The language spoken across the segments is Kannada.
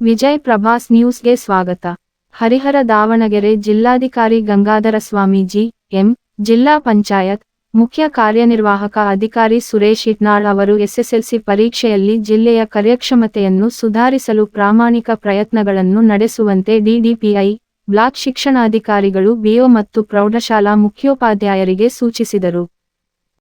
ವಿಜಯ್ ಪ್ರಭಾಸ್ ನ್ಯೂಸ್ಗೆ ಸ್ವಾಗತ. ಹರಿಹರ ದಾವಣಗೆರೆ ಜಿಲ್ಲಾಧಿಕಾರಿ ಗಂಗಾಧರ ಸ್ವಾಮೀಜಿ, ಎಂ, ಜಿಲ್ಲಾ ಪಂಚಾಯತ್ ಮುಖ್ಯ ಕಾರ್ಯನಿರ್ವಾಹಕ ಅಧಿಕಾರಿ ಸುರೇಶ್ ಇಟ್ನಾಳ್ ಅವರು ಎಸ್ಎಸ್ಎಲ್ಸಿ ಪರೀಕ್ಷೆಯಲ್ಲಿ ಜಿಲ್ಲೆಯ ಕಾರ್ಯಕ್ಷಮತೆಯನ್ನು ಸುಧಾರಿಸಲು ಪ್ರಾಮಾಣಿಕ ಪ್ರಯತ್ನಗಳನ್ನು ನಡೆಸುವಂತೆ ಡಿಡಿಪಿಐ, ಬ್ಲಾಕ್ ಶಿಕ್ಷಣಾಧಿಕಾರಿಗಳು, ಬಿಒ ಮತ್ತು ಪ್ರೌಢಶಾಲಾ ಮುಖ್ಯೋಪಾಧ್ಯಾಯರಿಗೆ ಸೂಚಿಸಿದರು.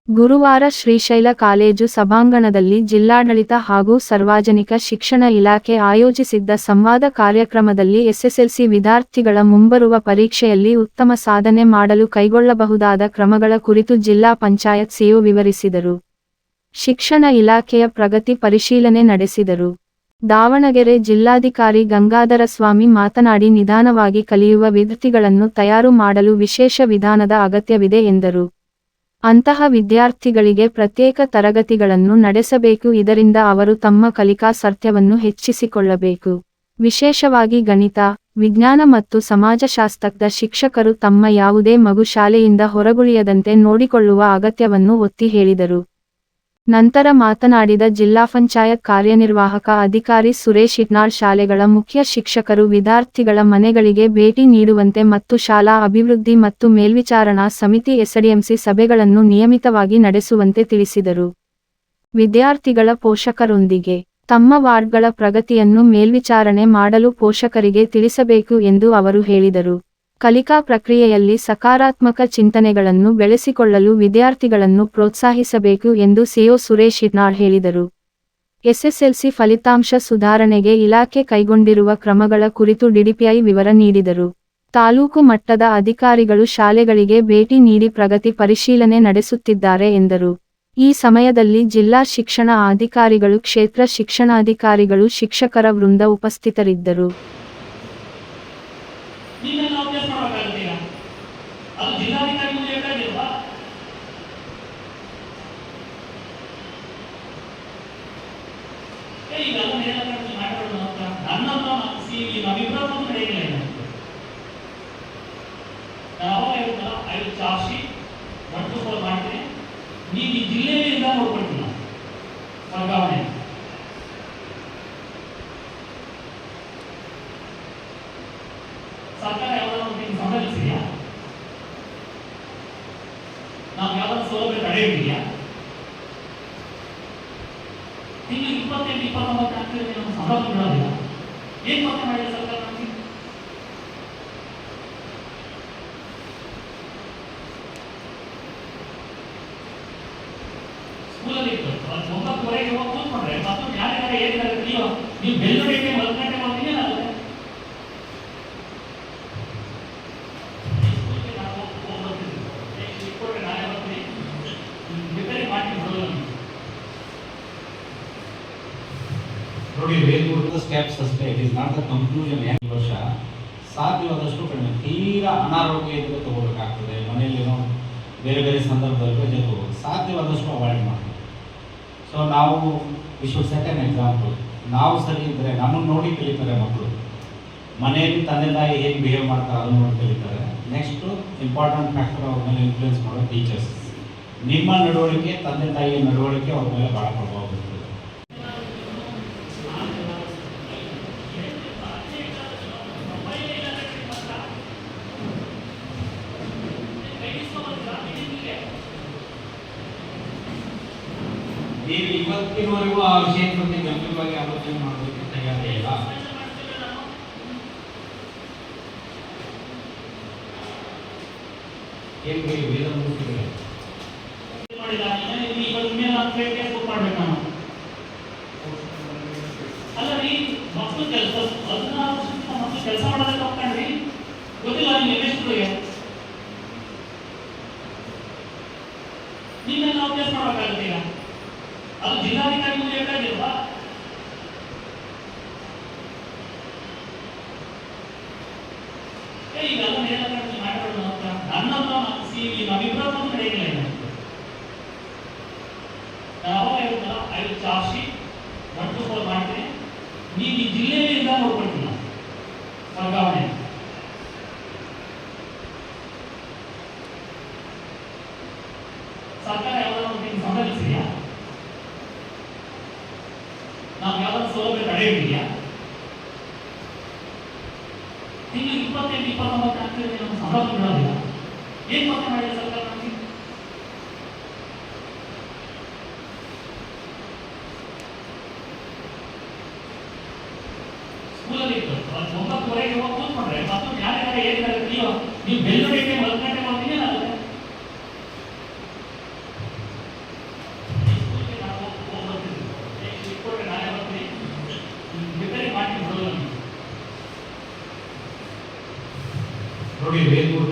ಗುರುವಾರ ಶ್ರೀಶೈಲ ಕಾಲೇಜು ಸಭಾಂಗಣದಲ್ಲಿ ಜಿಲ್ಲಾಡಳಿತ ಹಾಗೂ ಸಾರ್ವಜನಿಕ ಶಿಕ್ಷಣ ಇಲಾಖೆ ಆಯೋಜಿಸಿದ್ದ ಸಂವಾದ ಕಾರ್ಯಕ್ರಮದಲ್ಲಿ ಎಸ್ಎಸ್ಎಲ್ಸಿ ವಿದ್ಯಾರ್ಥಿಗಳ ಮುಂಬರುವ ಪರೀಕ್ಷೆಯಲ್ಲಿ ಉತ್ತಮ ಸಾಧನೆ ಮಾಡಲು ಕೈಗೊಳ್ಳಬಹುದಾದ ಕ್ರಮಗಳ ಕುರಿತು ಜಿಲ್ಲಾ ಪಂಚಾಯತ್ ಸಿಒ ವಿವರಿಸಿದರು. ಶಿಕ್ಷಣ ಇಲಾಖೆಯ ಪ್ರಗತಿ ಪರಿಶೀಲನೆ ನಡೆಸಿದರು. ದಾವಣಗೆರೆ ಜಿಲ್ಲಾಧಿಕಾರಿ ಗಂಗಾಧರ ಸ್ವಾಮಿ ಮಾತನಾಡಿ, ನಿಧಾನವಾಗಿ ಕಲಿಯುವ ವಿದ್ಯಾರ್ಥಿಗಳನ್ನು ತಯಾರು ಮಾಡಲು ವಿಶೇಷ ವಿಧಾನದ ಅಗತ್ಯವಿದೆ ಎಂದರು. ಅಂತಹ ವಿದ್ಯಾರ್ಥಿಗಳಿಗೆ ಪ್ರತ್ಯೇಕ ತರಗತಿಗಳನ್ನು ನಡೆಸಬೇಕು, ಇದರಿಂದ ಅವರು ತಮ್ಮ ಕಲಿಕಾ ಸತ್ಯವನ್ನು ಹೆಚ್ಚಿಸಿಕೊಳ್ಳಬೇಕು. ವಿಶೇಷವಾಗಿ ಗಣಿತ, ವಿಜ್ಞಾನ ಮತ್ತು ಸಮಾಜಶಾಸ್ತ್ರದ ಶಿಕ್ಷಕರು ತಮ್ಮ ಯಾವುದೇ ಮಗು ಶಾಲೆಯಿಂದ ಹೊರಗುಳಿಯದಂತೆ ನೋಡಿಕೊಳ್ಳುವ ಅಗತ್ಯವನ್ನು ಒತ್ತಿ ಹೇಳಿದರು. ನಂತರ ಮಾತನಾಡಿದ ಜಿಲ್ಲಾ ಪಂಚಾಯತ್ ಕಾರ್ಯನಿರ್ವಾಹಕ ಅಧಿಕಾರಿ ಸುರೇಶ್ ಇಟ್ನಾಳ್ ಶಾಲೆಗಳ ಮುಖ್ಯ ಶಿಕ್ಷಕರು, ವಿದ್ಯಾರ್ಥಿಗಳ ಮನೆಗಳಿಗೆ ಭೇಟಿ ನೀಡುವಂತೆ ಮತ್ತು ಶಾಲಾ ಅಭಿವೃದ್ಧಿ ಮತ್ತು ಮೇಲ್ವಿಚಾರಣಾ ಸಮಿತಿ ಎಸ್ಡಿಎಂಸಿ ಸಭೆಗಳನ್ನು ನಿಯಮಿತವಾಗಿ ನಡೆಸುವಂತೆ ತಿಳಿಸಿದರು. ವಿದ್ಯಾರ್ಥಿಗಳ ಪೋಷಕರೊಂದಿಗೆ ತಮ್ಮ ವಾರ್ಡ್ಗಳ ಪ್ರಗತಿಯನ್ನು ಮೇಲ್ವಿಚಾರಣೆ ಮಾಡಲು ಪೋಷಕರಿಗೆ ತಿಳಿಸಬೇಕು ಎಂದು ಅವರು ಹೇಳಿದರು. ಕಲಿಕಾ ಪ್ರಕ್ರಿಯೆಯಲ್ಲಿ ಸಕಾರಾತ್ಮಕ ಚಿಂತನೆಗಳನ್ನು ಬೆಳೆಸಿಕೊಳ್ಳಲು ವಿದ್ಯಾರ್ಥಿಗಳನ್ನು ಪ್ರೋತ್ಸಾಹಿಸಬೇಕು ಎಂದು ಸಿಒ ಸುರೇಶ್ ಇಟ್ನಾಳ್ ಹೇಳಿದರು. ಎಸ್ಎಸ್ಎಲ್ಸಿ ಫಲಿತಾಂಶ ಸುಧಾರಣೆಗೆ ಇಲಾಖೆ ಕೈಗೊಂಡಿರುವ ಕ್ರಮಗಳ ಕುರಿತು ಡಿಡಿಪಿಐ ವಿವರ ನೀಡಿದರು. ತಾಲೂಕು ಮಟ್ಟದ ಅಧಿಕಾರಿಗಳು ಶಾಲೆಗಳಿಗೆ ಭೇಟಿ ನೀಡಿ ಪ್ರಗತಿ ಪರಿಶೀಲನೆ ನಡೆಸುತ್ತಿದ್ದಾರೆ ಎಂದರು. ಈ ಸಮಯದಲ್ಲಿ ಜಿಲ್ಲಾ ಶಿಕ್ಷಣ ಅಧಿಕಾರಿಗಳು, ಕ್ಷೇತ್ರ ಶಿಕ್ಷಣಾಧಿಕಾರಿಗಳು, ಶಿಕ್ಷಕರ ವೃಂದ ಉಪಸ್ಥಿತರಿದ್ದರು. ಅದು ಜಿಲ್ಲಾಧಿಕಾರಿ ಮುಂದೆ ಏ, ಈಗ ಅದನ್ನ ಏನಾದ್ರು ಮಾತಾಡೋಣ ಅಂತ. ನನ್ನನ್ನು ಸಿ ಈ ನಾವಿಬ್ಬರ ಮುಂದೆ ನಡೆಯಲಿಲ್ಲ ಅವಾಗ ಹೇಳ್ತಲ್ಲ ಐದು ಚಾರ್ಜಿ ಒನ್ ಟು ಫೋರ್ ಮಾಡ್ತೀನಿ. ನೀವು ಈ ಜಿಲ್ಲೆಯಿಂದ ನೋಡ್ಕೊಳ್ತೀನಿ ವರ್ಗಾವಣೆ. ಸರ್ಕಾರ ಯಾವ್ದಾದ್ರು ನಿಮ್ಗೆ ಸಂಬಂಧಿಸಿದೆಯಾ? ನಾವು ಯಾವ್ದಾದ್ರು ಸೌಲಭ್ಯ ತಡೆ ಹಿಡಿದೆಯಾ ತಿಂಗಳು ಇಪ್ಪತ್ತೆಂಟು ಇಪ್ಪತ್ತೊಂಬತ್ತು ಆಗ್ತಿದ್ರೆ ನಮ್ಮ ಸಂಬಳ ಬಿಡೋದಿಲ್ಲ ಏನ್ ಮತ್ತೆ ಮಾಡಿದೆ ಸರ್ಕಾರ ನಮಗೆ ಸ್ಕೂಲಲ್ಲಿ ಇತ್ತು ಅದು ಒಂಬತ್ತುವರೆಗೆ ಹೋಗಿ ಕೂತ್ಕೊಂಡ್ರೆ ಮತ್ತೊಂದು ಯಾರ್ಯಾರು ಏನಿದ್ದಾರೆ ನೀವು ನೀವು ಬೆಳ್ಳುಳ್ಳಿಗೆ ಒಂದು ಗಂಟೆ ಹೋಗ್ತೀನಿ ನೋಡಿ ದ ಸ್ಟೆಪ್ಸ್ ಅಷ್ಟೇ. It is not the conclusion ಈ ವರ್ಷ. ಸಾಧ್ಯವಾದಷ್ಟು ಕಡಿಮೆ. ತೀರಾ ಅನಾರೋಗ್ಯ ಇದ್ರೆ ತಗೋಬೇಕಾಗ್ತದೆ. ಮನೆಯಲ್ಲಿರೋ ಬೇರೆ ಬೇರೆ ಸಂದರ್ಭದಲ್ಲಿ ರಜೆ ತಗೋಬೇಕು. ಸಾಧ್ಯವಾದಷ್ಟು ಅವಾಯ್ಡ್ ಮಾಡಿ. ಸೊ ನಾವು ವಿಶ್ವ ಸೆಕೆಂಡ್ ಎಕ್ಸಾಂಪಲ್ ನಾವು ಸರಿ ಇದ್ದರೆ ನಮ್ಮನ್ನು ನೋಡಿ ಕಲಿತಾರೆ ಮಕ್ಕಳು. ಮನೆಯಲ್ಲಿ ತಂದೆ ತಾಯಿ ಹೇಗೆ ಬಿಹೇವ್ ಮಾಡ್ತಾರೆ ಅದನ್ನು ನೋಡಿ ಕಲಿತಾರೆ. ನೆಕ್ಸ್ಟು ಇಂಪಾರ್ಟೆಂಟ್ ಫ್ಯಾಕ್ಟರ್ ಅವ್ರ ಮೇಲೆ ಇನ್ಫ್ಲೂಯೆನ್ಸ್ ಮಾಡೋ ಟೀಚರ್ಸ್ ನಿಮ್ಮ ನಡವಳಿಕೆ ತಂದೆ ತಾಯಿಯ ನಡವಳಿಕೆ ಅವ್ರ ಮೇಲೆ ಭಾಳ ಪ್ರಭಾವ ಬೀರ್ತದೆ. ನೀವು ಇವತ್ತಿನವರೆಗೂ ಆ ವಿಷಯದ ಬಗ್ಗೆ ಗಂಭೀರವಾಗಿ ಆಲೋಚನೆ ಮಾಡೋದಕ್ಕೆ ತಯಾರೇ ಇಲ್ಲ ಏನು ಹೇಳಿ, ವೇದ ಮುಗಿಸಿದ್ರೆ ಮಾಡಿದ್ದಾನೆ ಈಗ ಮೇಲೆ ಹತ್ತು ಗಂಟೆಗೆ ನಾನು ಅಲ್ಲ ರೀ ಮಕ್ಕಳು ಕೆಲಸ, ಹದಿನಾರು ವರ್ಷದಿಂದ ಮಕ್ಕಳು ಕೆಲಸ ಮಾಡೋದಕ್ಕೆ ಗೊತ್ತಿಲ್ಲ, ನಿಮ್ಗೆ ಎಷ್ಟುಗಳಿಗೆ ನೀವೆಲ್ಲ ಅಭ್ಯಾಸ ಮಾಡಬೇಕಾಗುತ್ತೆ ಈಗ ಅದು ಜಿಲ್ಲಾಧಿಕಾರಿ ಮುಂದೆ ಬೇಕಾಗಿಲ್ವಾ ಏ, ಈಗ ಅದನ್ನ ಏನಾದ್ರು ಮಾತಾಡೋಣ ಅಂತ. ನನ್ನನ್ನು ಸಿ ನಾವು ನಡೆಯಲಿಲ್ಲ ಅವಾಗ ಹೇಳ್ತಲ್ಲ ಐದು ಚಾರ್ಜಿ ಒನ್ ಟು ಫೋರ್ ಮಾಡ್ತೀನಿ. ನೀವು ಈ ಜಿಲ್ಲೆಯಿಂದ ನಾನು ವರ್ಗಾವಣೆ. ಸರ್ಕಾರ ಯಾವ್ದಾದ್ರು ಸಂಬಂಧಿಸಿದೆಯಾ? ನಾವು ಯಾವ್ದಾದ್ರು ಸೌಲಭ್ಯ ತಡೆ ಹಿಡಿದೆಯಾ ತಿಂಗಳು ಇಪ್ಪತ್ತೆಂಟು ಇಪ್ಪತ್ತೊಂಬತ್ತು ಆಗ್ತಿದೆ ನಮ್ಮ ಸಂಬಳ ಬಿಡೋದಿಲ್ಲ ಏನು ಮತ್ತೆ ಮಾಡಿದೆ ಸರ್ಕಾರ ನಮಗೆ ಸ್ಕೂಲಲ್ಲಿ ಇತ್ತು ಅದು ಒಂಬತ್ತುವರೆಗೆ ಹೋಗಿ ಕೂತ್ಕೊಂಡ್ರೆ ಮತ್ತೊಂದು ಯಾರ್ಯಾರು ಏನಿದ್ದಾರೆ ನೀವು ನೀವು ಬೆಳ್ಳುಳ್ಳಿಗೆ ಒಂದು Okay,